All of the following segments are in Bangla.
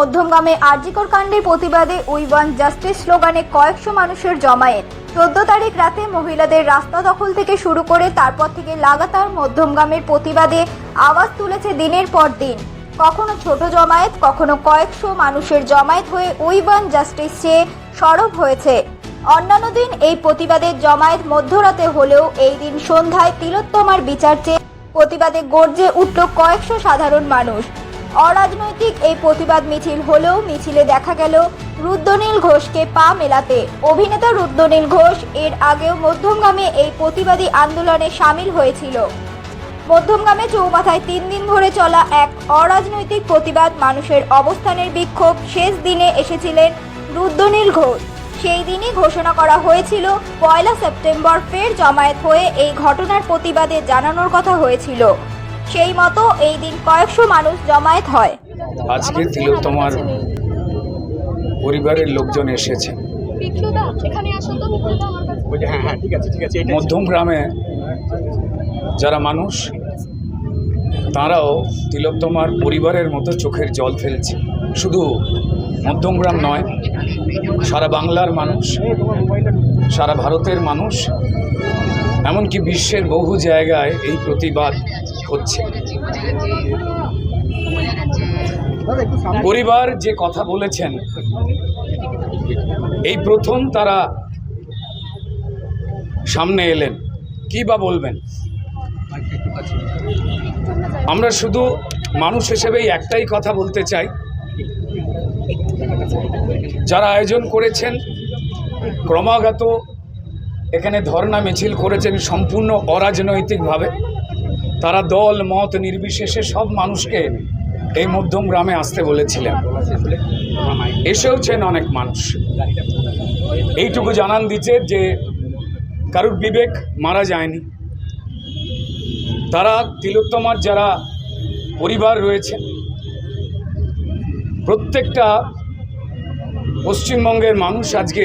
মধ্যমগ্রামে আরজিকর কাণ্ডের প্রতিবাদে উই ওয়ান জাস্টিস স্লোগানে কয়েকশো মানুষের জমায়েত। চোদ্দ তারিখ রাতে মহিলাদের রাস্তা দখল থেকে শুরু করে তারপর থেকে লাগাতার মধ্যমগ্রামের প্রতিবাদে আওয়াজ তুলেছে দিনের পর দিন। কখনো ছোট জমায়েত, কখনো কয়েকশো মানুষের জমায়েত হয়ে উই ওয়ান জাস্টিস চেয়ে সরব হয়েছে। অন্যান্য দিন এই প্রতিবাদের জমায়েত মধ্যরাতে হলেও এই দিন সন্ধ্যায় তিলোত্তমার বিচার চেয়ে প্রতিবাদে গর্জে উঠল কয়েকশো সাধারণ মানুষ। অরাজনৈতিক এই প্রতিবাদ মিছিল হলেও মিছিলে দেখা গেল রুদ্রনীল ঘোষকে পা মেলাতে। অভিনেতা রুদ্রনীল ঘোষ এর আগেও মধ্যমগ্রামে এই প্রতিবাদী আন্দোলনে সামিল হয়েছিল। মধ্যমগ্রামে চৌমাথায় তিন দিন ধরে চলা এক অরাজনৈতিক প্রতিবাদ মানুষের অবস্থানের বিক্ষোভ শেষ দিনে এসেছিলেন রুদ্রনীল ঘোষ। সেই দিনই ঘোষণা করা হয়েছিল, পয়লা সেপ্টেম্বর ফের জমায়েত হয়ে এই ঘটনার প্রতিবাদে জানানোর কথা হয়েছিল। সেই মতো এই দিন কয়েকশো মানুষ জমায়েত হয়। আজকে তিলোত্তমার পরিবারের লোকজন এসেছে। হ্যাঁ হ্যাঁ ঠিক আছে ঠিক আছে এটাই মধ্যম গ্রামে যারা মানুষ তারাও তিলোত্তমার পরিবারের মতো চোখের জল ফেলছে। শুধু মধ্যমগ্রাম নয় সারা বাংলার মানুষ সারা ভারতের মানুষ এমনকি বিশ্বের বহু জায়গায় এই প্রতিবাদ হচ্ছে। পরিবার যে কথা বলেছেন, এই প্রথম তারা সামনে এলেন। কি বা বলবেন? আমরা শুধু মানুষ হিসেবেই একটাই কথা বলতে চাই। যারা আয়োজন করেছেন, ক্রমাগত এখানে ধর্ণা মিছিল করেছেন সম্পূর্ণ অরাজনৈতিকভাবে। তারা দল, মত নির্বিশেষে সব মানুষকে এই মধ্যম গ্রামে আসতে বলেছিলেন। এসেওছেন অনেক মানুষ। এইটুকু জানান দিচ্ছে যে কারুর বিবেক মারা যায়নি। তারা তিলোত্তমার যারা পরিবার রয়েছে, প্রত্যেকটা পশ্চিমবঙ্গের মানুষ আজকে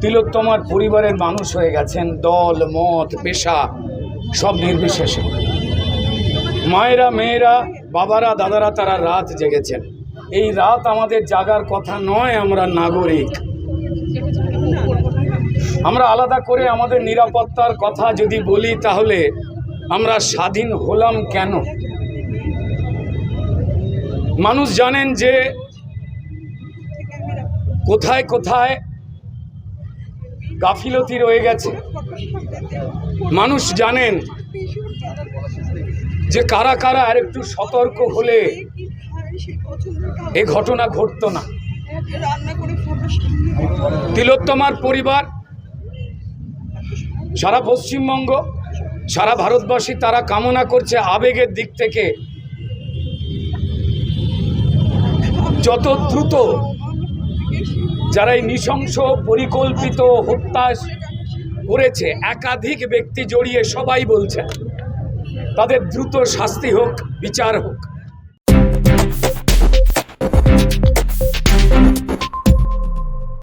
তিলোত্তমার পরিবারের মানুষ হয়ে গেছেন। দল, মত, পেশা সব নির্বিশেষে। মায়েরা, মেয়েরা, বাবারা, দাদারা, তারা রাত জেগেছেন। এই রাত আমাদের জাগার কথা নয় আমরা নাগরিক। আমরা আলাদা করে আমাদের নিরাপত্তার কথা যদি বলি তাহলে আমরা স্বাধীন হলাম কেন? মানুষ জানেন যে কোথায় কোথায় গাফিলতি রয়ে গেছে। মানুষ জানেন যে কারা কারা আর একটু সতর্ক হলে এ ঘটনা ঘটতো না। তিলোত্তমার পরিবার, সারা পশ্চিমবঙ্গ, সারা ভারতবাসী তারা কামনা করছে আবেগের দিক থেকে যত দ্রুত যারা এই নৃশংস পরিকল্পিত হত্যা করেছে, একাধিক ব্যক্তি জড়িয়ে সবাই বলছেন, তাদের দ্রুত শাস্তি হোক, বিচার হোক।